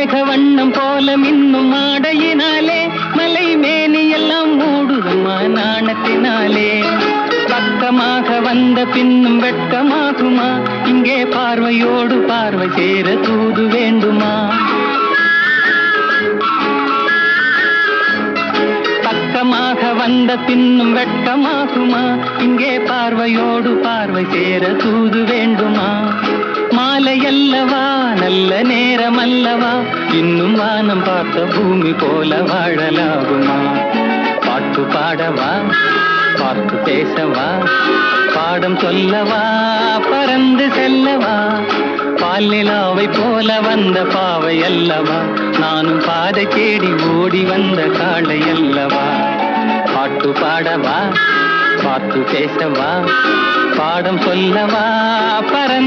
மேக வண்ணம் போல மின்னும் ஆடையினாலே மலை மேனி எல்லாம் மூடுதம்மா நாணத்தினாலே பக்கமாக வந்த பின்னும் வெட்கமாகுமா? இங்கே பார்வையோடு பார்வை சேர தூது வேண்டுமா? பக்கமாக வந்த பின்னும் வெட்கமாகுமா? இங்கே பார்வையோடு பார்வை சேர தூது வேண்டுமா? மாலையல்லவா நல்ல நேரம் அல்லவா இன்னும் வானம் பார்த்த பூமி போல வாழலாகுமா? பாட்டு பாடவா? பார்த்து பேசவா? பாடம் சொல்லவா? பறந்து செல்லவா? பால்நிலாவை போல வந்த பாவை அல்லவா? நானும் பாதை தேடி ஓடி வந்த காளை அல்லவா? பாட்டு பாடவா? பார்த்து பேசவா? பாடம் சொல்லவா? பற